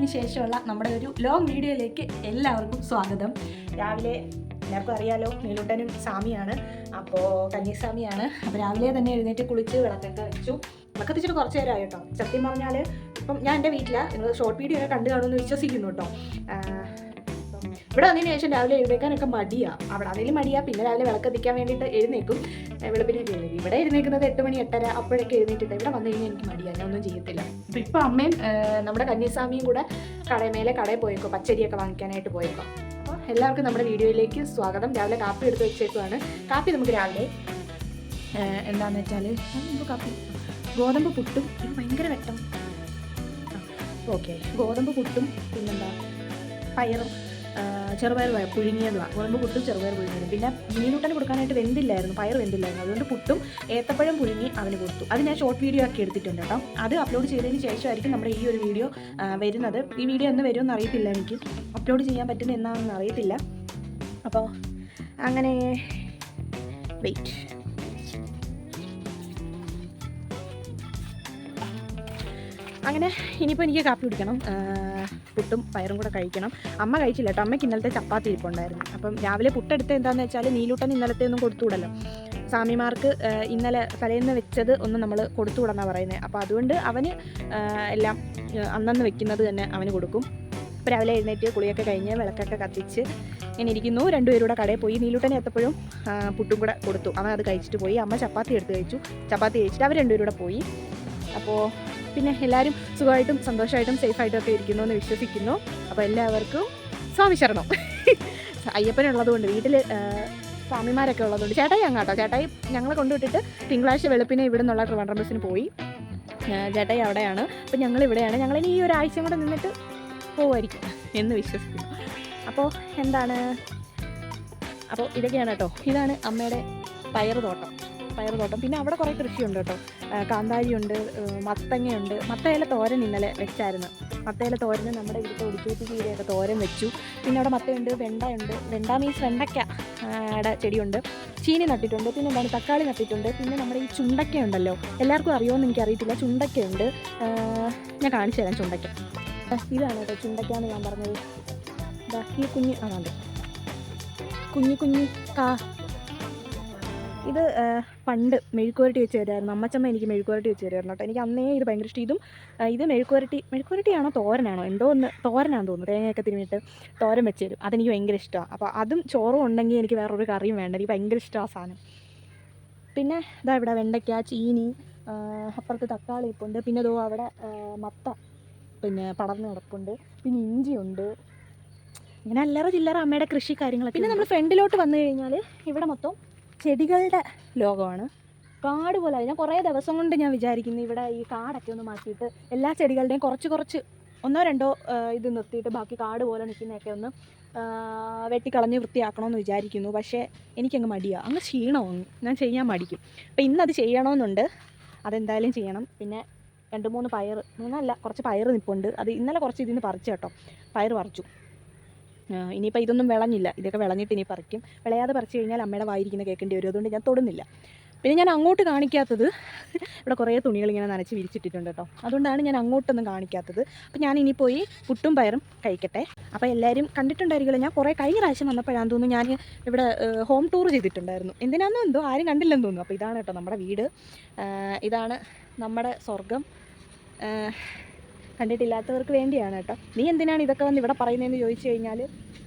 അങ്ങനെ ശേഷമുള്ള നമ്മുടെ ഒരു ലോങ് വീഡിയോയിലേക്ക് എല്ലാവർക്കും സ്വാഗതം. രാവിലെ എല്ലാവർക്കും അറിയാലോ നീലൂട്ടനും സാമിയാണ്. അപ്പോൾ കന്യാസ്വാമിയാണ്. അപ്പോൾ രാവിലെ തന്നെ എഴുന്നേറ്റ് കുളിച്ച് വിളക്കൊക്കെ വെച്ചു. വിളക്ക് കുറച്ച് നേരമായി കേട്ടോ. സത്യം പറഞ്ഞാൽ ഇപ്പം ഞാൻ എന്റെ വീട്ടിലാണ് നിങ്ങൾ ഷോർട്ട് വീഡിയോ ഒക്കെ കണ്ടു കാണുമെന്ന് വിശ്വസിക്കുന്നു കേട്ടോ. ഇവിടെ വന്നതിന് ശേഷം രാവിലെ എഴുന്നേക്കാനൊക്കെ മടിയാ. അവിടെ അതിലും മടിയാ. പിന്നെ രാവിലെ വിളക്കത്തിക്കാൻ വേണ്ടിയിട്ട് എഴുന്നേക്കും. വെളുപ്പിനെ എഴുന്നേക്കും ഇവിടെ എഴുന്നേക്കുന്നത് എട്ട് മണി എട്ടര അപ്പോഴൊക്കെ എഴുന്നേറ്റിട്ട് ഇവിടെ വന്നു കഴിഞ്ഞാൽ എനിക്ക് മടിയാ. ഞാൻ ഒന്നും ചെയ്യത്തില്ല. അപ്പം ഇപ്പം അമ്മയും നമ്മുടെ കന്യാസ്വാമിയും കൂടെ കടമേലെ മേലെ കടയിൽ പോയേക്കോ പച്ചരിയൊക്കെ വാങ്ങിക്കാനായിട്ട് പോയേക്കോ. അപ്പോൾ എല്ലാവർക്കും നമ്മുടെ വീഡിയോയിലേക്ക് സ്വാഗതം. രാവിലെ കാപ്പി എടുത്ത് വെച്ചേക്കുവാണ്. കാപ്പി നമുക്ക് രാവിലെ എന്താന്ന് വെച്ചാൽ കാപ്പി ഗോതമ്പ് പുട്ടും ഭയങ്കര വെട്ടം. ഓക്കെ. ഗോതമ്പ് പുട്ടും പിന്നെന്താ? പയറും. ചെറുപയർ പയർ പുഴുങ്ങിയതുമാണ് ഗോതമ്പ് പുട്ടും ചെറുപയർ പുഴുങ്ങിയതും. പിന്നെ മീനൂട്ടന് കൊടുക്കാനായിട്ട് വെന്തില്ലായിരുന്നു. പയർ വെന്തില്ലായിരുന്നു. അതുകൊണ്ട് പുട്ടും ഏത്തപ്പഴം പുഴുങ്ങി അവന് കൊടുത്തു. അത് ഞാൻ ഷോർട്ട് വീഡിയോ ആക്കി എടുത്തിട്ടുണ്ട് കേട്ടോ. അത് അപ്ലോഡ് ചെയ്തതിന് ശേഷമായിരിക്കും നമ്മുടെ ഈ ഒരു വീഡിയോ വരുന്നത്. ഈ വീഡിയോ എന്ന് വരുമെന്ന് അറിയത്തില്ല എനിക്ക്. അപ്ലോഡ് ചെയ്യാൻ പറ്റുന്ന എന്നാണെന്ന് അറിയത്തില്ല. അപ്പോൾ അങ്ങനെ വെയിറ്റ് അങ്ങനെ ഇനിയിപ്പോൾ എനിക്ക് കാപ്പി കുടിക്കണം. പുട്ടും പയറും കൂടെ കഴിക്കണം. അമ്മ കഴിച്ചില്ല കേട്ടോ. അമ്മയ്ക്ക് ഇന്നലത്തെ ചപ്പാത്തി ഇരിപ്പുണ്ടായിരുന്നു. അപ്പം രാവിലെ പുട്ടെടുത്ത് എന്താണെന്ന് വെച്ചാൽ നീലൂട്ടൻ ഇന്നലത്തെ ഒന്നും കൊടുത്തുവിടല്ലോ. സ്വാമിമാർക്ക് ഇന്നലെ തലേന്ന് വെച്ചത് ഒന്നും നമ്മൾ കൊടുത്തുവിടെന്നാണ് പറയുന്നത് അപ്പോൾ അതുകൊണ്ട് അവന് എല്ലാം അന്നന്ന് വെക്കുന്നത് തന്നെ അവന് കൊടുക്കും. അപ്പോൾ രാവിലെ എഴുന്നേറ്റ് കുളിയൊക്കെ കഴിഞ്ഞ് വിളക്കൊക്കെ കത്തിച്ച് ഇങ്ങനെ ഇരിക്കുന്നു. രണ്ടുപേരൂടെ കൂടെ കടയിൽ പോയി. നീലൂട്ടനെ എത്തപ്പോഴും പുട്ടും കൂടെ കൊടുത്തു. അവൻ അത് കഴിച്ചിട്ട് പോയി. അമ്മ ചപ്പാത്തി എടുത്ത് കഴിച്ചു. ചപ്പാത്തി കഴിച്ചിട്ട് അവർ രണ്ടുപേരും കൂടെ പോയി. അപ്പോൾ പിന്നെ എല്ലാവരും സുഖമായിട്ടും സന്തോഷമായിട്ടും സേഫായിട്ടും ഒക്കെ ഇരിക്കുന്നു എന്ന് വിശ്വസിക്കുന്നു. അപ്പോൾ എല്ലാവർക്കും സ്വാമി ശരണം. അയ്യപ്പനുള്ളത് കൊണ്ട് വീട്ടിൽ സ്വാമിമാരൊക്കെ ഉള്ളതുകൊണ്ട് ചേട്ടായി അങ്ങാട്ടോ ചേട്ടായി ഞങ്ങളെ കൊണ്ടുവിട്ടിട്ട് തിങ്കളാഴ്ച വെളുപ്പിനെ ഇവിടെ നിന്നുള്ള ട്രിവാൻഡ്രം ബസ്സിന് പോയി. ചേട്ടായി അവിടെയാണ്. അപ്പോൾ ഞങ്ങൾ ഇവിടെയാണ്. ഞങ്ങളിനി ഈ ഒരാഴ്ചയും കൂടെ നിന്നിട്ട് പോവായിരിക്കും എന്ന് വിശ്വസിക്കുന്നു. അപ്പോൾ എന്താണ്? അപ്പോൾ ഇതൊക്കെയാണ് കേട്ടോ. ഇതാണ് അമ്മയുടെ പയറ് തോട്ടം പയറ് തോട്ടം. പിന്നെ അവിടെ കുറേ കൃഷിയുണ്ട് കേട്ടോ. കാന്താരിയുണ്ട് മത്തങ്ങയുണ്ട്. മത്തയില തോരൻ ഇന്നലെ വെച്ചായിരുന്നു. മത്തയില തോരന് നമ്മുടെ ഇവിടുത്തെ ഒടിച്ചൂത്തി ചീരയൊക്കെ തോരൻ വെച്ചു. പിന്നെ അവിടെ മത്തയുണ്ട് വെണ്ടയുണ്ട് വെണ്ട മീൻസ് വെണ്ടയ്ക്ക ആ, ടെ ചെടിയുണ്ട്. ചീനി നട്ടിട്ടുണ്ട് പിന്നെ എന്താണ് തക്കാളി നട്ടിട്ടുണ്ട് പിന്നെ നമ്മുടെ ഈ ചുണ്ടക്കയുണ്ടല്ലോ. ഉണ്ടല്ലോ എല്ലാവർക്കും അറിയുമെന്ന് എനിക്കറിയത്തില്ല. ചുണ്ടക്കയുണ്ട്. ഞാൻ കാണിച്ചു തരാം ചുണ്ടയ്ക്ക ഇതാണ് കേട്ടോ ചുണ്ടയ്ക്ക എന്ന് ഞാൻ പറഞ്ഞത്. ഇതാ ഈ കുഞ്ഞ് ആണോ കുഞ്ഞു കുഞ്ഞു കാ. ഇത് പണ്ട് മെഴുക്കുവരട്ടി വെച്ച് തരുമായിരുന്നു അമ്മച്ചമ്മ എനിക്ക് മെഴുക്കുവരട്ടി വെച്ച് തരുമായിരുന്നു കേട്ടോ. എനിക്ക് അന്നേ ഇത് ഭയങ്കര ഇഷ്ടം. ഇതും ഇത് മെഴുക്കുവരട്ടി മെഴുക്കുവരട്ടിയാണോ തോരനാണോ? എന്തോ ഒന്ന് തോരനാണെന്ന് തോന്നുന്നു. തേങ്ങയൊക്കെ തിരുമിയിട്ട് തോരൻ വെച്ച് തരും. അതെനിക്ക് ഭയങ്കര ഇഷ്ടമാണ് അപ്പോൾ അതും ചോറും ഉണ്ടെങ്കിൽ എനിക്ക് വേറൊരു കറിയും വേണ്ട. എനിക്ക് ഭയങ്കര ഇഷ്ടമാണ് സാധനം. പിന്നെ ഇതാ ഇവിടെ വെണ്ടയ്ക്ക ചീനി അപ്പുറത്ത് തക്കാളി ഇപ്പുണ്ട് പിന്നെ ഇതോ അവിടെ മത്ത പിന്നെ പടർന്ന് കിടപ്പുണ്ട്. പിന്നെ ഇഞ്ചിയുണ്ട് ഇങ്ങനെ അല്ലറ ചില്ലറ അമ്മയുടെ കൃഷി കാര്യങ്ങളൊക്കെ പിന്നെ നമ്മൾ ഫ്രണ്ടിലോട്ട് വന്നു കഴിഞ്ഞാൽ ഇവിടെ മൊത്തം ചെടികളുടെ ലോകമാണ്. കാട് പോലെ. ഞാൻ കുറേ ദിവസം കൊണ്ട് ഞാൻ വിചാരിക്കുന്നു ഇവിടെ ഈ കാടൊക്കെ ഒന്ന് മാറ്റിയിട്ട് എല്ലാ ചെടികളുടെയും കുറച്ച് കുറച്ച് ഒന്നോ രണ്ടോ ഇത് നിർത്തിയിട്ട് ബാക്കി കാട് പോലെ നിൽക്കുന്നതൊക്കെ ഒന്ന് വെട്ടിക്കളഞ്ഞ് വൃത്തിയാക്കണമെന്ന് വിചാരിക്കുന്നു. പക്ഷേ എനിക്കങ്ങ് മടിയാണ് അങ്ങ് ക്ഷീണമൊന്നും ഞാൻ ചെയ്യാൻ മടിക്കും. അപ്പോൾ ഇന്നത് ചെയ്യണമെന്നുണ്ട്. അതെന്തായാലും ചെയ്യണം. പിന്നെ രണ്ട് മൂന്ന് പയർ മൂന്നല്ല കുറച്ച് പയർ നിൽപ്പുണ്ട് അത് ഇന്നലെ കുറച്ച് ഇതിന് പറിച്ചു കേട്ടോ. പയർ പറിച്ചു. ഇനിയിപ്പോൾ ഇതൊന്നും വിളഞ്ഞില്ല. ഇതൊക്കെ വിളഞ്ഞിട്ട് ഇനി പറിക്കും. വിളയാതെ പറിച്ചു കഴിഞ്ഞാൽ അമ്മയുടെ വായിരിക്കുന്ന കേൾക്കേണ്ടി വരും. അതുകൊണ്ട് ഞാൻ തൊടുന്നില്ല. പിന്നെ ഞാൻ അങ്ങോട്ട് കാണിക്കാത്തത് ഇവിടെ കുറേ തുണികൾ ഇങ്ങനെ നനച്ച് വിരിച്ചിട്ടിട്ടുണ്ട് കേട്ടോ. അതുകൊണ്ടാണ് ഞാൻ അങ്ങോട്ടൊന്നും കാണിക്കാത്തത്. അപ്പോൾ ഞാൻ ഇനി പോയി പുട്ടും പയറും കഴിക്കട്ടെ. അപ്പോൾ എല്ലാവരും കണ്ടിട്ടുണ്ടായിരിക്കുമല്ലോ ഞാൻ കുറേ കഴിഞ്ഞ പ്രാവശ്യം വന്നപ്പോഴാന്ന് തോന്നുന്നു ഞാൻ ഇവിടെ ഹോം ടൂർ ചെയ്തിട്ടുണ്ടായിരുന്നു. എന്തിനാണെന്നോ എന്തോ ആരും കണ്ടില്ലെന്ന് തോന്നുന്നു. അപ്പോൾ ഇതാണ് കേട്ടോ നമ്മുടെ വീട്. ഇതാണ് നമ്മുടെ സ്വർഗം കണ്ടിട്ടില്ലാത്തവർക്ക് വേണ്ടിയാണ് കേട്ടോ. നീ എന്തിനാണ് ഇതൊക്കെ വന്ന് ഇവിടെ പറയുന്നതെന്ന് ചോദിച്ചു കഴിഞ്ഞാൽ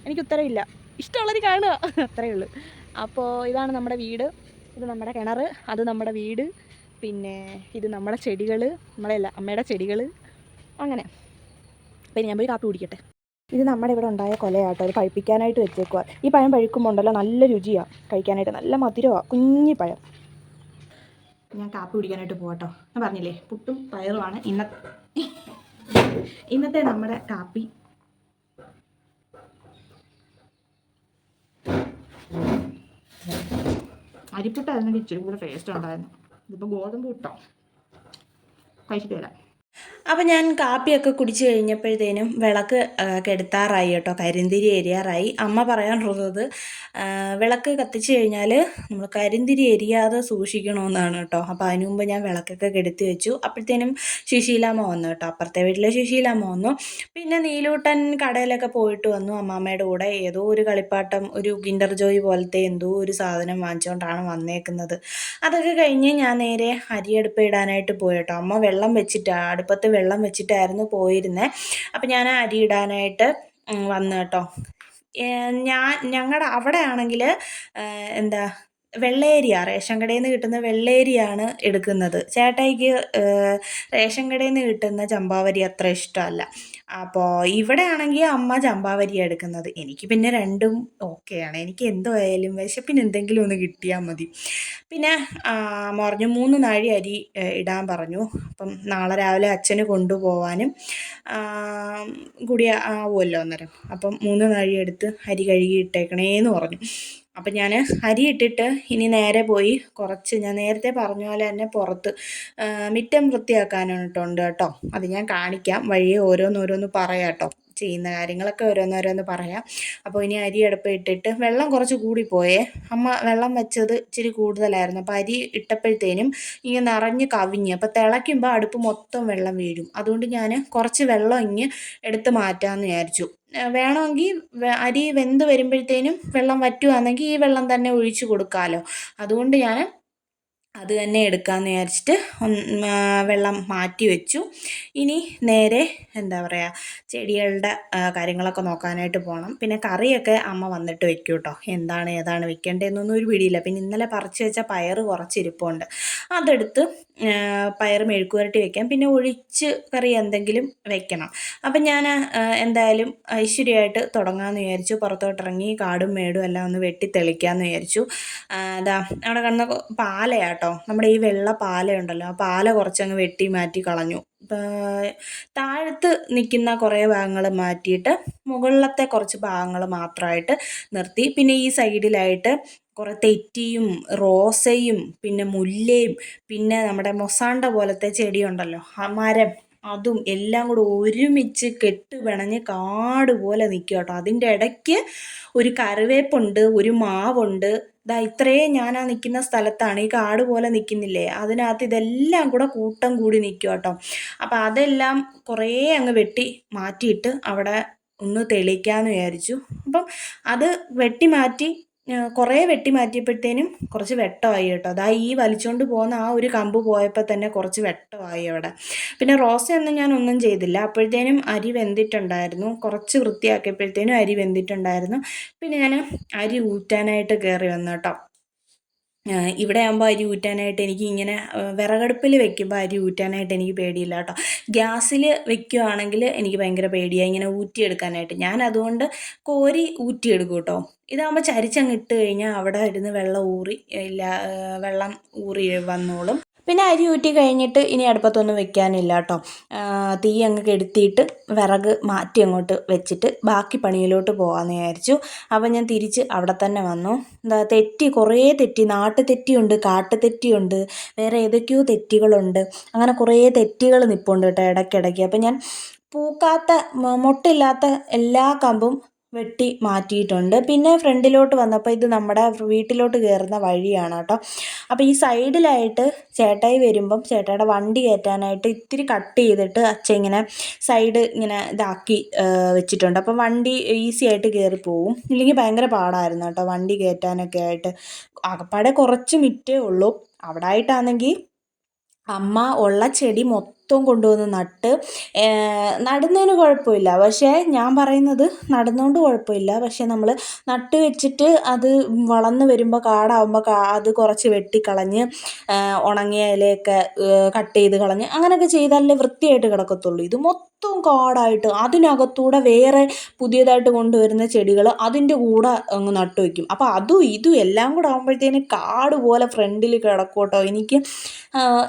എനിക്ക് ഉത്തരവില്ല ഇഷ്ടമുള്ളത് കാണുക. അത്രയേ ഉള്ളൂ. അപ്പോൾ ഇതാണ് നമ്മുടെ വീട്. ഇത് നമ്മുടെ കിണർ അത് നമ്മുടെ വീട്. പിന്നെ ഇത് നമ്മുടെ ചെടികൾ നമ്മളെല്ല അമ്മയുടെ ചെടികൾ അങ്ങനെ. പിന്നെ ഞാൻ പോയി കാപ്പി കുടിക്കട്ടെ. ഇത് നമ്മുടെ ഇവിടെ ഉണ്ടായ കൊലയാട്ടോ അത് പഴുപ്പിക്കാനായിട്ട് വെച്ചേക്കുക ഈ പഴം പഴുക്കുമ്പോൾ ഉണ്ടല്ലോ നല്ല രുചിയാണ് കഴിക്കാനായിട്ട് നല്ല മധുരമാണ് കുഞ്ഞി പഴം. ഞാൻ കാപ്പി കുടിക്കാനായിട്ട് പോകട്ടോ ഞാൻ പറഞ്ഞില്ലേ പുട്ടും പയറുമാണ് ഇന്നത്തെ ഇന്നത്തെ നമ്മുടെ കാപ്പി. അരിപ്പുട്ടായിരുന്നെങ്കിൽ ഇച്ചിരി കൂടെ ടേസ്റ്റ് ഉണ്ടായിരുന്നു. ഇതിപ്പോൾ ഗോതമ്പ് ഇട്ടോ കഴിച്ചിട്ട് വരാം. അപ്പോൾ ഞാൻ കാപ്പിയൊക്കെ കുടിച്ച് കഴിഞ്ഞപ്പോഴത്തേനും വിളക്ക് കെടുത്താറായി കേട്ടോ. കരിന്തിരി എരിയാറായി. അമ്മ പറയാറുള്ളത് വിളക്ക് കത്തിച്ച് കഴിഞ്ഞാൽ നമ്മൾ കരിന്തിരി എരിയാതെ സൂക്ഷിക്കണമെന്നാണ് കേട്ടോ. അപ്പോൾ അതിനു മുമ്പ് ഞാൻ വിളക്കൊക്കെ കെടുത്തി വെച്ചു. അപ്പോഴത്തേനും ശുശീലാമ്മ വന്നു കേട്ടോ. അപ്പുറത്തെ വീട്ടിലെ ശുശീലാമ്മ വന്നു. പിന്നെ നീലൂട്ടൻ കടയിലൊക്കെ പോയിട്ട് വന്നു. അമ്മാമ്മയുടെ കൂടെ ഏതോ ഒരു കളിപ്പാട്ടം ഒരു കിൻഡർ ജോയ് പോലത്തെ എന്തോ ഒരു സാധനം വാങ്ങിച്ചുകൊണ്ടാണ് വന്നേക്കുന്നത്. അതൊക്കെ കഴിഞ്ഞ് ഞാൻ നേരെ അരിയടുപ്പ് ഇടാനായിട്ട് പോയി കേട്ടോ. അമ്മ വെള്ളം വെച്ചിട്ട് അടുപ്പത്ത് വെള്ളം വെച്ചിട്ടായിരുന്നു പോയിരുന്നത് അപ്പം ഞാൻ അരി ഇടാനായിട്ട് വന്നു കേട്ടോ. ഞാൻ ഞങ്ങളുടെ അവിടെ ആണെങ്കിൽ എന്താ വെള്ളേരിയ റേഷൻ കടയിൽ നിന്ന് കിട്ടുന്ന വെള്ളേരിയാണ് എടുക്കുന്നത്. ചേട്ടായിക്ക് റേഷൻ കടയിൽ നിന്ന് കിട്ടുന്ന ചമ്പാവരി അത്ര ഇഷ്ടമല്ല. അപ്പോൾ ഇവിടെ ആണെങ്കിൽ അമ്മ ചമ്പാവരി എടുക്കുന്നത്. എനിക്ക് പിന്നെ രണ്ടും ഓക്കെയാണ് എനിക്ക് എന്തായാലും വിശപ്പിന് എന്തെങ്കിലും ഒന്ന് കിട്ടിയാൽ മതി. പിന്നെ പറഞ്ഞു മൂന്ന് നാഴി അരി ഇടാൻ പറഞ്ഞു. അപ്പം നാളെ രാവിലെ അച്ഛന് കൊണ്ടുപോവാനും കൂടി ആവുമല്ലോ അന്നേരം. അപ്പം മൂന്ന് നാഴി എടുത്ത് അരി കഴുകി ഇട്ടേക്കണേന്ന് പറഞ്ഞു. അപ്പം ഞാൻ അരി ഇട്ടിട്ട് ഇനി നേരെ പോയി കുറച്ച് ഞാൻ നേരത്തെ പറഞ്ഞ പോലെ തന്നെ പുറത്ത് മിറ്റം വൃത്തിയാക്കാനായിട്ടുണ്ട് കേട്ടോ. അത് ഞാൻ കാണിക്കാം വഴിയെ ഓരോന്നോരോന്ന് പറയാം കേട്ടോ. ചെയ്യുന്ന കാര്യങ്ങളൊക്കെ ഓരോന്നോരോന്ന് പറയാം. അപ്പോൾ ഇനി അരി അടുപ്പ് ഇട്ടിട്ട് വെള്ളം കുറച്ച് കൂടിപ്പോയേ അമ്മ വെള്ളം വെച്ചത് ഇച്ചിരി കൂടുതലായിരുന്നു. അപ്പോൾ അരി ഇട്ടപ്പോഴത്തേനും ഇങ്ങനെ നിറഞ്ഞ് കവിഞ്ഞ്. അപ്പോൾ തിളയ്ക്കുമ്പോൾ അടുപ്പ് മൊത്തം വെള്ളം വീഴും. അതുകൊണ്ട് ഞാൻ കുറച്ച് വെള്ളം ഇങ്ങ് എടുത്ത് മാറ്റാമെന്ന് വിചാരിച്ചു. വേണമെങ്കിൽ അരി വെന്ത് വരുമ്പോഴത്തേനും വെള്ളം വറ്റുകയാണെങ്കിൽ ഈ വെള്ളം തന്നെ ഒഴിച്ച് കൊടുക്കാമല്ലോ അതുകൊണ്ട് ഞാൻ അത് തന്നെ എടുക്കാമെന്ന് വിചാരിച്ചിട്ട് വെള്ളം മാറ്റി വെച്ചു. ഇനി നേരെ എന്താ പറയുക ചെടികളുടെ കാര്യങ്ങളൊക്കെ നോക്കാനായിട്ട് പോകണം പിന്നെ കറിയൊക്കെ അമ്മ വന്നിട്ട് വെക്കും കേട്ടോ എന്താണ് ഏതാണ് വെക്കേണ്ടതെന്നൊന്നും ഒരു പിടിയില്ല. പിന്നെ ഇന്നലെ പറിച്ച് വെച്ച പയർ കുറച്ചിരിപ്പുണ്ട്. അതെടുത്ത് പയർ മെഴുക്കുവരട്ടി വെക്കാം. പിന്നെ ഒഴിച്ച് കറി എന്തെങ്കിലും വെക്കണം. അപ്പം ഞാൻ എന്തായാലും ഐശ്വര്യമായിട്ട് തുടങ്ങാമെന്ന് വിചാരിച്ചു. പുറത്തോട്ടിറങ്ങി കാടും മേടും എല്ലാം ഒന്ന് വെട്ടി തെളിക്കാമെന്ന് വിചാരിച്ചു. അതാ അവിടെ കാണുന്ന കൊ- പാലയാട്ടോ നമ്മുടെ ഈ വെള്ള പാലയുണ്ടല്ലോ ആ പാല കുറച്ചങ്ങ് വെട്ടി മാറ്റി കളഞ്ഞു. താഴത്ത് നിൽക്കുന്ന കുറേ ഭാഗങ്ങൾ മാറ്റിയിട്ട് മുകളിലത്തെ കുറച്ച് ഭാഗങ്ങൾ മാത്രമായിട്ട് നിർത്തി. പിന്നെ ഈ സൈഡിലായിട്ട് കുറേ തെറ്റിയും റോസയും പിന്നെ മുല്ലയും പിന്നെ നമ്മുടെ മൊസാണ്ട പോലത്തെ ചെടിയുണ്ടല്ലോ ആ മരം അതും എല്ലാം കൂടെ ഒരുമിച്ച് കെട്ട് പിണഞ്ഞ് കാട് പോലെ നിൽക്കുക കേട്ടോ. അതിന്റെ ഇടയ്ക്ക് ഒരു കറിവേപ്പുണ്ട് ഒരു മാവുണ്ട് ദാ ഇത്രയും ഞാൻ ആ നിൽക്കുന്ന സ്ഥലത്താണ് ഈ കാട് പോലെ നിൽക്കുന്നില്ലേ അതിനകത്ത് ഇതെല്ലാം കൂടെ കൂട്ടം കൂടി നിൽക്കും കേട്ടോ അപ്പം അതെല്ലാം കുറേ അങ്ങ് വെട്ടി മാറ്റിയിട്ട് അവിടെ ഒന്ന് തെളിയിക്കാമെന്ന് വിചാരിച്ചു. അപ്പം അത് വെട്ടി മാറ്റി കുറേ വെട്ടി മാറ്റിയപ്പോഴത്തേനും കുറച്ച് വെട്ടമായി കേട്ടോ. അതാ ഈ വലിച്ചുകൊണ്ട് പോകുന്ന ആ ഒരു കമ്പ് പോയപ്പോൾ തന്നെ കുറച്ച് വെട്ടമായി അവിടെ. പിന്നെ റോസയൊന്നും ഞാൻ ഒന്നും ചെയ്തില്ല. അപ്പോഴത്തേനും അരി വെന്തിട്ടുണ്ടായിരുന്നു. കുറച്ച് വൃത്തിയാക്കിയപ്പോഴത്തേനും അരി വെന്തിട്ടുണ്ടായിരുന്നു. പിന്നെ ഞാൻ അരി ഊറ്റാനായിട്ട് കയറി വന്നു കേട്ടോ. ഇവിടെ ആകുമ്പോൾ അരി ഊറ്റാനായിട്ട് എനിക്ക് ഇങ്ങനെ വിറകടുപ്പിൽ വെക്കുമ്പോൾ അരി ഊറ്റാനായിട്ട് എനിക്ക് പേടിയില്ല കേട്ടോ. ഗ്യാസിൽ വെക്കുകയാണെങ്കിൽ എനിക്ക് ഭയങ്കര പേടിയാണ് ഇങ്ങനെ ഊറ്റിയെടുക്കാനായിട്ട്. ഞാൻ അതുകൊണ്ട് കോരി ഊറ്റിയെടുക്കും കേട്ടോ. ഇതാകുമ്പോൾ ചരിച്ചങ്ങ് ഇട്ട് കഴിഞ്ഞാൽ അവിടെ ഇരുന്ന് വെള്ളം ഊറി ഇല്ല വെള്ളം ഊറി വന്നോളും. പിന്നെ അരി ഊറ്റി കഴിഞ്ഞിട്ട് ഇനി അടുപ്പത്തൊന്നും വെക്കാനില്ല കേട്ടോ. തീ അങ്ങ് കെടുത്തിയിട്ട് വിറക് മാറ്റി അങ്ങോട്ട് വെച്ചിട്ട് ബാക്കി പണിയിലോട്ട് പോകാമെന്ന് വിചാരിച്ചു. അപ്പം ഞാൻ തിരിച്ച് അവിടെ തന്നെ വന്നു. എന്താ തെറ്റി കുറേ തെറ്റി നാട്ടു തെറ്റിയുണ്ട് കാട്ടു തെറ്റിയുണ്ട് വേറെ ഏതൊക്കെയോ തെറ്റികളുണ്ട്. അങ്ങനെ കുറേ തെറ്റികൾ നിൽപ്പുണ്ട് കേട്ടോ ഇടയ്ക്കിടയ്ക്ക്. അപ്പം ഞാൻ പൂക്കാത്ത മൊട്ടില്ലാത്ത എല്ലാ കമ്പും വെട്ടി മാറ്റിയിട്ടുണ്ട്. പിന്നെ ഫ്രണ്ടിലോട്ട് വന്നപ്പോൾ ഇത് നമ്മുടെ വീട്ടിലോട്ട് കയറുന്ന വഴിയാണ് കേട്ടോ. അപ്പോൾ ഈ സൈഡിലായിട്ട് ചേട്ടായി വരുമ്പം ചേട്ടായുടെ വണ്ടി കയറ്റാനായിട്ട് ഇത്തിരി കട്ട് ചെയ്തിട്ട് അച്ഛൻ ഇങ്ങനെ സൈഡ് ഇങ്ങനെ ഇതാക്കി വെച്ചിട്ടുണ്ട്. അപ്പം വണ്ടി ഈസി ആയിട്ട് കയറി പോവും ഇല്ലെങ്കിൽ ഭയങ്കര പാടായിരുന്നു കേട്ടോ വണ്ടി കയറ്റാനൊക്കെ ആയിട്ട്. അകപ്പാടെ കുറച്ച് മിറ്റേ ഉള്ളൂ. അവിടെ ആയിട്ടാണെങ്കിൽ അമ്മ ഉള്ള ചെടി മൊത്തം കൊണ്ടുവന്ന് നട്ട് നടുന്നതിന് കുഴപ്പമില്ല. പക്ഷേ ഞാൻ പറയുന്നത് നടന്നുകൊണ്ട് കുഴപ്പമില്ല. പക്ഷേ നമ്മൾ നട്ട് വെച്ചിട്ട് അത് വളർന്ന് വരുമ്പോൾ കാടാവുമ്പോൾ കാ അത് കുറച്ച് വെട്ടിക്കളഞ്ഞ് ഉണങ്ങിയ ഇലയൊക്കെ കട്ട് ചെയ്ത് കളഞ്ഞ് അങ്ങനെയൊക്കെ ചെയ്താലല്ലേ വൃത്തിയായിട്ട് കിടക്കത്തുള്ളൂ. ഇത് മൊത്തം കാടായിട്ട് അതിനകത്തൂടെ വേറെ പുതിയതായിട്ട് കൊണ്ടുവരുന്ന ചെടികൾ അതിന്റെ കൂടെ അങ്ങ് നട്ടു വയ്ക്കും അപ്പോൾ അതും ഇതും എല്ലാം കൂടെ ആകുമ്പോഴത്തേന് കാട് പോലെ ഫ്രണ്ടിൽ കിടക്കും കേട്ടോ എനിക്ക്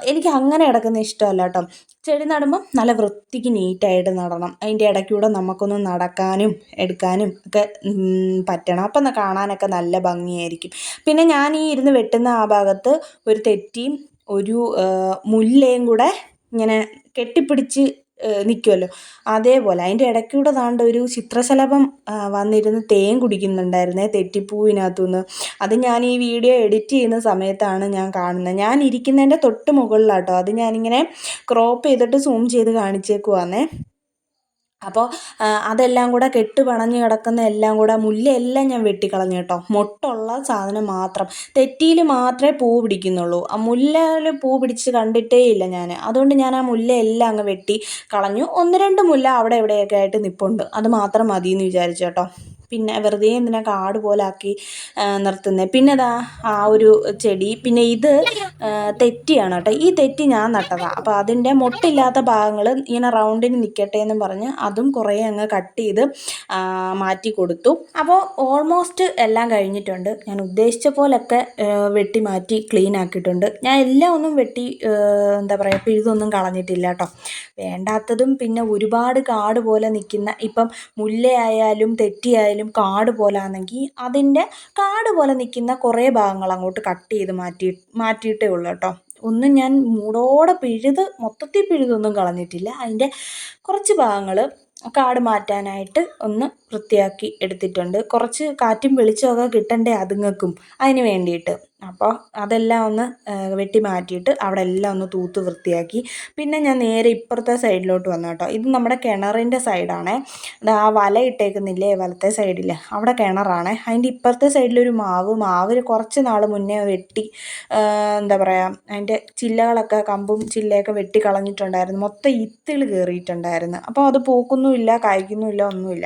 എനിക്ക് അങ്ങനെ കിടക്കുന്ന ഇഷ്ടമല്ല കേട്ടോ. ചെടി നടുമ്പം നല്ല വൃത്തിക്ക് നീറ്റായിട്ട് നടണം. അതിന്റെ ഇടയ്ക്കൂടെ നമുക്കൊന്ന് നടക്കാനും എടുക്കാനും ഒക്കെ പറ്റണം. അപ്പം കാണാനൊക്കെ നല്ല ഭംഗിയായിരിക്കും. പിന്നെ ഞാൻ ഈ ഇരുന്ന് വെട്ടുന്ന ആ ഭാഗത്ത് ഒരു തെറ്റിയും ഒരു മുല്ലയും കൂടെ ഇങ്ങനെ കെട്ടിപ്പിടിച്ച് നിൽക്കുമല്ലോ അതേപോലെ അതിന്റെ ഇടയ്ക്കൂടെ താണ്ട ഒരു ചിത്രശലഭം വന്നിരുന്ന് തേൻ കുടിക്കുന്നുണ്ടായിരുന്നേ തെറ്റിപ്പൂവിനകത്തുനിന്ന്. അത് ഞാൻ ഈ വീഡിയോ എഡിറ്റ് ചെയ്യുന്ന സമയത്താണ് ഞാൻ കാണുന്നത്. ഞാൻ ഇരിക്കുന്നതിന്റെ തൊട്ട് മുകളിലാട്ടോ. അത് ഞാനിങ്ങനെ ക്രോപ്പ് ചെയ്തിട്ട് സൂം ചെയ്ത് കാണിച്ചേക്കുവാന്നേ. അപ്പോൾ അതെല്ലാം കൂടെ കെട്ട് പണഞ്ഞ് കിടക്കുന്ന എല്ലാം കൂടെ മുല്ലയെല്ലാം ഞാൻ വെട്ടിക്കളഞ്ഞു കേട്ടോ. മൊട്ടുള്ള സാധനം മാത്രം. തെറ്റിയിൽ മാത്രമേ പൂ പിടിക്കുന്നുള്ളൂ. ആ മുല്ലയിൽ പൂ പിടിച്ച് കണ്ടിട്ടേ ഇല്ല ഞാൻ അതുകൊണ്ട് ഞാൻ ആ മുല്ലയെല്ലാം അങ്ങ് വെട്ടി കളഞ്ഞു. ഒന്ന് രണ്ട് മുല്ല അവിടെ ഇവിടെയൊക്കെ ആയിട്ട് നിപ്പുണ്ട്. അത് മാത്രം മതി എന്ന് വിചാരിച്ചു കേട്ടോ. പിന്നെ വെറുതെ എന്തിനാ കാട് പോലെ ആക്കി നിർത്തുന്നത് പിന്നെ ദാ ആ ഒരു ചെടി. പിന്നെ ഇത് തെറ്റിയാണ് കേട്ടോ. ഈ തെറ്റി ഞാൻ നട്ടതാണ് അപ്പോൾ അതിന്റെ മൊട്ടില്ലാത്ത ഭാഗങ്ങൾ ഇങ്ങനെ റൗണ്ടിന് നിൽക്കട്ടെ എന്ന് പറഞ്ഞ് അതും കുറേ അങ്ങ് കട്ട് ചെയ്ത് മാറ്റി കൊടുത്തു. അപ്പോൾ ഓൾമോസ്റ്റ് എല്ലാം കഴിഞ്ഞിട്ടുണ്ട്. ഞാൻ ഉദ്ദേശിച്ച പോലൊക്കെ വെട്ടി മാറ്റി ക്ലീൻ ആക്കിയിട്ടുണ്ട്. ഞാൻ എല്ലാം ഒന്നും വെട്ടി എന്താ പറയുക പിഴുതൊന്നും കളഞ്ഞിട്ടില്ല കേട്ടോ. വേണ്ടാത്തതും പിന്നെ ഒരുപാട് കാട് പോലെ നിൽക്കുന്ന ഇപ്പം മുല്ലയായാലും തെറ്റിയായാലും കാട് പോലെ ആണെങ്കിൽ അതിന്റെ കാട് പോലെ നിൽക്കുന്ന കുറേ ഭാഗങ്ങൾ അങ്ങോട്ട് കട്ട് ചെയ്ത് മാറ്റി മാറ്റിയിട്ടേ ഉള്ളൂ കേട്ടോ. ഒന്നും ഞാൻ മൂടോടെ പിഴുത് മൊത്തത്തിൽ പിഴുതൊന്നും കളഞ്ഞിട്ടില്ല. അതിന്റെ കുറച്ച് ഭാഗങ്ങൾ കാട് മാറ്റാനായിട്ട് ഒന്ന് വൃത്തിയാക്കി എടുത്തിട്ടുണ്ട്. കുറച്ച് കാറ്റും വെളിച്ചമൊക്കെ കിട്ടണ്ടേ അതുങ്ങൾക്കും. അതിന് വേണ്ടിയിട്ട്. അപ്പോൾ അതെല്ലാം ഒന്ന് വെട്ടി മാറ്റിയിട്ട് അവിടെ എല്ലാം ഒന്ന് തൂത്ത് വൃത്തിയാക്കി. പിന്നെ ഞാൻ നേരെ ഇപ്പുറത്തെ സൈഡിലോട്ട് വന്നു കേട്ടോ. ഇത് നമ്മുടെ കിണറിന്റെ സൈഡാണേ. ആ വല ഇട്ടേക്കുന്നില്ലേ വലത്തെ സൈഡിൽ. അവിടെ കിണറാണ്. അതിന്റെ ഇപ്പുറത്തെ സൈഡിലൊരു മാവ്. മാവ് കുറച്ച് നാൾ മുന്നേ വെട്ടി എന്താ പറയുക അതിന്റെ ചില്ലകളൊക്കെ കമ്പും ചില്ലയൊക്കെ വെട്ടി കളഞ്ഞിട്ടുണ്ടായിരുന്നു. മൊത്തം ഇത്തിൾ കയറിയിട്ടുണ്ടായിരുന്നു. അപ്പോൾ അത് പൂക്കുന്നുമില്ല കായ്ക്കുന്നുമില്ല ഒന്നുമില്ല.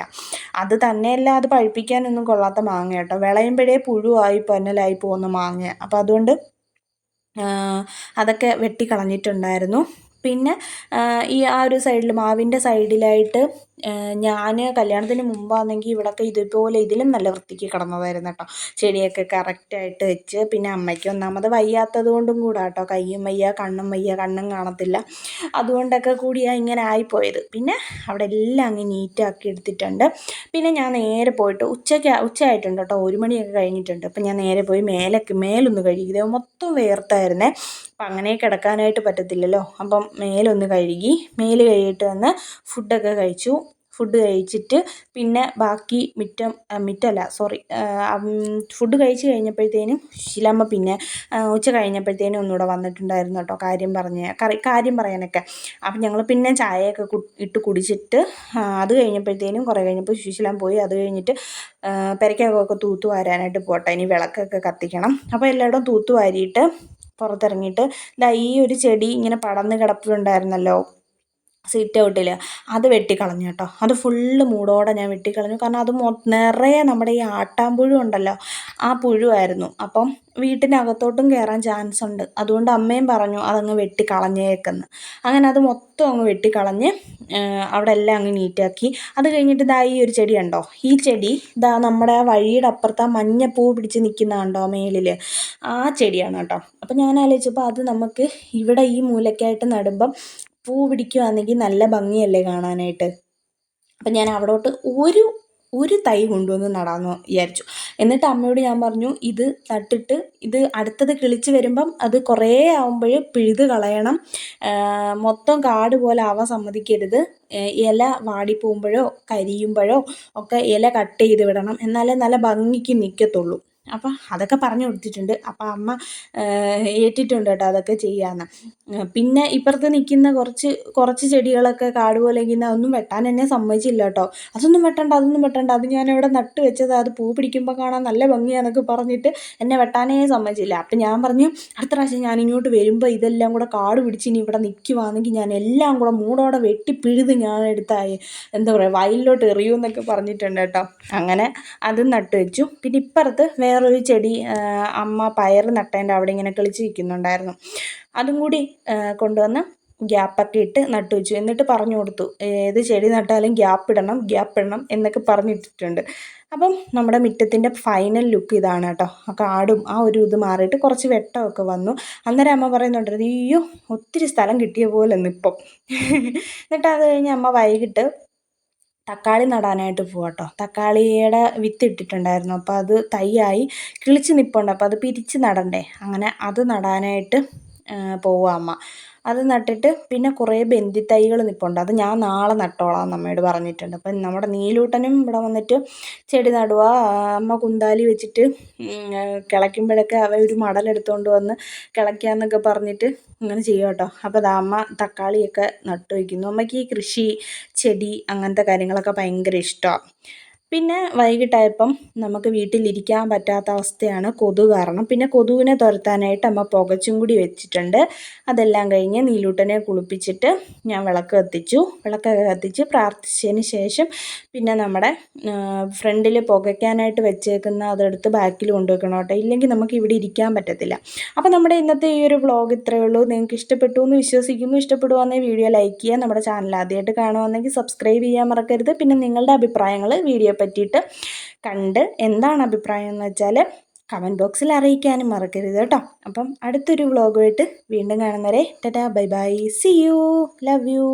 അത് തന്നെയല്ല അത് പഴുപ്പിക്കാനൊന്നും കൊള്ളാത്ത മാങ്ങ കേട്ടോ. വിളയുമ്പോഴേ പുഴുവായി പൊന്നലായി പോകുന്ന മാങ്ങ. അപ്പോൾ അതുകൊണ്ട് അതൊക്കെ വെട്ടിക്കളഞ്ഞിട്ടുണ്ടായിരുന്നു പിന്നെ ഈ ആ ഒരു സൈഡിൽ മാവിന്റെ സൈഡിലായിട്ട് ഞാൻ കല്യാണത്തിന് മുമ്പാണെങ്കിൽ ഇവിടെയൊക്കെ ഇതുപോലെ ഇതിലും നല്ല വൃത്തിക്ക് കിടന്നതായിരുന്നു കേട്ടോ. ചെടിയൊക്കെ കറക്റ്റായിട്ട് വെച്ച് പിന്നെ അമ്മയ്ക്ക് ഒന്നാമത് വയ്യാത്തത് കൊണ്ടും കൂടെ കേട്ടോ. കയ്യും വയ്യ കണ്ണും വയ്യ കണ്ണും കാണത്തില്ല. അതുകൊണ്ടൊക്കെ കൂടിയാണ് ഇങ്ങനെ ആയിപ്പോയത്. പിന്നെ അവിടെ എല്ലാം അങ്ങ് നീറ്റാക്കി എടുത്തിട്ടുണ്ട്. പിന്നെ ഞാൻ നേരെ പോയിട്ട് ഉച്ചയ്ക്ക് ഉച്ചയായിട്ടുണ്ട് കേട്ടോ. ഒരു മണിയൊക്കെ കഴിഞ്ഞിട്ടുണ്ട്. അപ്പം ഞാൻ നേരെ പോയി മേലൊക്കെ മേലൊന്ന് കഴുകി. മൊത്തം വേർത്തായിരുന്നേ. അപ്പം അങ്ങനെ കിടക്കാനായിട്ട് പറ്റത്തില്ലല്ലോ. അപ്പം മേലൊന്ന് കഴുകി മേൽ കഴുകിയിട്ട് വന്ന് ഫുഡൊക്കെ കഴിച്ചു. ഫുഡ് കഴിച്ചിട്ട് പിന്നെ ബാക്കി മിറ്റം മിറ്റല്ല സോറി ഫുഡ് കഴിച്ച് കഴിഞ്ഞപ്പോഴത്തേനും ശീലമ്മ പിന്നെ ഉച്ച കഴിഞ്ഞപ്പോഴത്തേനും ഒന്നുകൂടെ വന്നിട്ടുണ്ടായിരുന്നു കേട്ടോ കാര്യം പറഞ്ഞ് കാര്യം പറയാനൊക്കെ. അപ്പം ഞങ്ങൾ പിന്നെ ചായയൊക്കെ ഇട്ട് കുടിച്ചിട്ട് അത് കഴിഞ്ഞപ്പോഴത്തേനും കുറേ കഴിഞ്ഞപ്പോൾ സുശീലം പോയി അത് കഴിഞ്ഞിട്ട് പെരയ്ക്കൊക്കെ തൂത്ത് വാരാനായിട്ട് പോട്ടെ ഇനി വിളക്കൊക്കെ കത്തിക്കണം. അപ്പോൾ എല്ലായിടവും തൂത്ത് വാരിയിട്ട് പുറത്തിറങ്ങിയിട്ട് ഈ ഒരു ചെടി ഇങ്ങനെ പടന്ന് കിടപ്പുണ്ടായിരുന്നല്ലോ സിറ്റ് ഔട്ടിൽ അത് വെട്ടിക്കളഞ്ഞു കേട്ടോ. അത് ഫുള്ള് മൂടോടെ ഞാൻ വെട്ടിക്കളഞ്ഞു. കാരണം അത് നിറയെ നമ്മുടെ ഈ ആട്ടാമ്പുഴു ഉണ്ടല്ലോ ആ പുഴുവായിരുന്നു. അപ്പം വീട്ടിനകത്തോട്ടും കയറാൻ ചാൻസ് ഉണ്ട്. അതുകൊണ്ട് അമ്മയും പറഞ്ഞു അതങ്ങ് വെട്ടിക്കളഞ്ഞേക്കെന്ന്. അങ്ങനെ അത് മൊത്തം അങ്ങ് വെട്ടിക്കളഞ്ഞ് അവിടെ എല്ലാം അങ്ങ് നീറ്റാക്കി. അത് കഴിഞ്ഞിട്ട് ഇതാ ഈ ഒരു ചെടി ഉണ്ടോ? ഈ ചെടി ഇതാ നമ്മുടെ വഴിയുടെ അപ്പുറത്ത് ആ മഞ്ഞപ്പൂ പിടിച്ച് നിൽക്കുന്നതാണ്ടോ മേലിൽ ആ ചെടിയാണ് കേട്ടോ. അപ്പം ഞാൻ ആലോചിച്ചപ്പോൾ അത് നമുക്ക് ഇവിടെ ഈ മൂലയ്ക്കായിട്ട് നടുമ്പം പൂ പിടിക്കുകയാണെങ്കിൽ നല്ല ഭംഗിയല്ലേ കാണാനായിട്ട്. അപ്പം ഞാൻ അവിടോട്ട് ഒരു ഒരു തൈ കൊണ്ടുവന്ന് നടാമെന്ന് വിചാരിച്ചു. എന്നിട്ട് അമ്മയോട് ഞാൻ പറഞ്ഞു ഇത് നട്ടിട്ട് ഇത് അടുത്തത് കിളിച്ച് വരുമ്പം അത് കുറേ ആകുമ്പോൾ പിഴുത് കളയണം. മൊത്തം കാട് പോലെ ആവാൻ സമ്മതിക്കരുത്. ഇല വാടിപ്പോകുമ്പോഴോ കരിയുമ്പോഴോ ഒക്കെ ഇല കട്ട് ചെയ്ത് വിടണം. എന്നാലേ നല്ല ഭംഗിക്ക് നിൽക്കത്തുള്ളൂ അപ്പം അതൊക്കെ പറഞ്ഞു കൊടുത്തിട്ടുണ്ട്. അപ്പം അമ്മ ഏറ്റിട്ടുണ്ട് കേട്ടോ അതൊക്കെ ചെയ്യാമെന്ന് പിന്നെ ഇപ്പുറത്ത് നിൽക്കുന്ന കുറച്ച് കുറച്ച് ചെടികളൊക്കെ കാട് പോലെ ഇരിക്കുന്ന അതൊന്നും വെട്ടാൻ എന്നെ സമ്മതിച്ചില്ല കേട്ടോ അതൊന്നും വെട്ടണ്ട അതൊന്നും വെട്ടണ്ട. അത് ഞാൻ നട്ട് വെച്ചത്. അത് പൂ പിടിക്കുമ്പോൾ കാണാൻ നല്ല ഭംഗിയാണെന്നൊക്കെ പറഞ്ഞിട്ട് എന്നെ വെട്ടാനേ സമ്മതിച്ചില്ല. അപ്പം ഞാൻ പറഞ്ഞു അടുത്ത പ്രാവശ്യം ഞാൻ ഇങ്ങോട്ട് വരുമ്പോൾ ഇതെല്ലാം കൂടെ കാട് പിടിച്ച് ഇനി ഇവിടെ നിൽക്കുവാണെങ്കിൽ ഞാൻ എല്ലാം കൂടെ മൂടോടെ വെട്ടി പിഴുത് ഞാൻ എടുത്തായി എന്താ പറയുക വയലിലോട്ട് എറിയൂ എന്നൊക്കെ പറഞ്ഞിട്ടുണ്ട് കേട്ടോ അങ്ങനെ അതും നട്ട് വെച്ചു. പിന്നെ ഇപ്പുറത്ത് വേറൊരു ചെടി അമ്മ പയർ നട്ടതിന്റെ അവിടെ ഇങ്ങനെ കിളിച്ച് നിൽക്കുന്നുണ്ടായിരുന്നു. അതും കൂടി കൊണ്ടുവന്ന് ഗ്യാപ്പൊക്കെ ഇട്ട് നട്ടു വെച്ചു. എന്നിട്ട് പറഞ്ഞു കൊടുത്തു ഏത് ചെടി നട്ടാലും ഗ്യാപ്പ് ഇടണം ഗ്യാപ്പ് ഇടണം എന്നൊക്കെ പറഞ്ഞിട്ടിട്ടുണ്ട്. അപ്പം നമ്മുടെ മുറ്റത്തിന്റെ ഫൈനൽ ലുക്ക് ഇതാണ് കേട്ടോ. ആ കാടും ആ ഒരു ഇത് മാറിയിട്ട് കുറച്ച് വെട്ടമൊക്കെ വന്നു. അന്നേരം അമ്മ പറയുന്നുണ്ട് അയ്യോ ഒത്തിരി സ്ഥലം കിട്ടിയ പോലെ ഇന്നിപ്പം എന്നിട്ട് അത് കഴിഞ്ഞ് അമ്മ വൈകിട്ട് തക്കാളി നടാനായിട്ട് പോവാട്ടോ. തക്കാളിയുടെ വിത്ത് ഇട്ടിട്ടുണ്ടായിരുന്നു. അപ്പോൾ അത് തൈയായി കിളിച്ച് നിൽപ്പുണ്ട് അപ്പോൾ അത് പിരിച്ച് നടണ്ടേ. അങ്ങനെ അത് നടാനായിട്ട് പോവുക അമ്മ. അത് നട്ടിട്ട് പിന്നെ കുറേ ബന്ധിത്തൈകൾ നിൽപ്പുണ്ട് അത് ഞാൻ നാളെ നട്ടോളാം എന്ന് അമ്മയോട് പറഞ്ഞിട്ടുണ്ട്. അപ്പം നമ്മുടെ നീലൂട്ടനും ഇവിടെ വന്നിട്ട് ചെടി നടുക അമ്മ കുന്താലി വെച്ചിട്ട് കിളയ്ക്കുമ്പോഴൊക്കെ അവ ഒരു മടലെടുത്തുകൊണ്ട് വന്ന് കിളയ്ക്കാന്നൊക്കെ പറഞ്ഞിട്ട് അങ്ങനെ ചെയ്യും കേട്ടോ. അപ്പോൾ അമ്മ തക്കാളിയൊക്കെ നട്ടു വയ്ക്കുന്നു. അമ്മയ്ക്ക് ഈ കൃഷി ചെടി അങ്ങനത്തെ കാര്യങ്ങളൊക്കെ ഭയങ്കര ഇഷ്ടമാണ്. പിന്നെ വൈകിട്ടായപ്പം നമുക്ക് വീട്ടിലിരിക്കാൻ പറ്റാത്ത അവസ്ഥയാണ് കൊതു കാരണം. പിന്നെ കൊതുവിനെ തുരത്താനായിട്ട് അമ്മ പുകച്ചും കൂടി വെച്ചിട്ടുണ്ട്. അതെല്ലാം കഴിഞ്ഞ് നീലൂട്ടനെ കുളിപ്പിച്ചിട്ട് ഞാൻ വിളക്ക് കത്തിച്ചു. വിളക്കൊക്കെ കത്തിച്ച് പ്രാർത്ഥിച്ചതിന് ശേഷം പിന്നെ നമ്മുടെ ഫ്രണ്ടിൽ പുകയ്ക്കാനായിട്ട് വെച്ചേക്കുന്ന അതെടുത്ത് ബാക്കിൽ കൊണ്ടുവെക്കണം കേട്ടോ. ഇല്ലെങ്കിൽ നമുക്ക് ഇവിടെ ഇരിക്കാൻ പറ്റത്തില്ല. അപ്പോൾ നമ്മുടെ ഇന്നത്തെ ഈ ഒരു വ്ളോഗ് ഇത്രയേ ഉള്ളൂ. നിങ്ങൾക്ക് ഇഷ്ടപ്പെട്ടു എന്ന് വിശ്വസിക്കുന്നു. ഇഷ്ടപ്പെടുവാണെങ്കിൽ വീഡിയോ ലൈക്ക് ചെയ്യുക. നമ്മുടെ ചാനൽ ആദ്യമായിട്ട് കാണുവാണെങ്കിൽ സബ്സ്ക്രൈബ് ചെയ്യാൻ മറക്കരുത്. പിന്നെ നിങ്ങളുടെ അഭിപ്രായങ്ങൾ വീഡിയോ പറ്റിയിട്ട് കണ്ട് എന്താണ് അഭിപ്രായം എന്ന് വെച്ചാൽ കമന്റ് ബോക്സിൽ അറിയിക്കാനും മറക്കരുത് കേട്ടോ. അപ്പം അടുത്തൊരു വ്ളോഗുമായിട്ട് വീണ്ടും കാണുന്നവരെ tata bye bye see you love you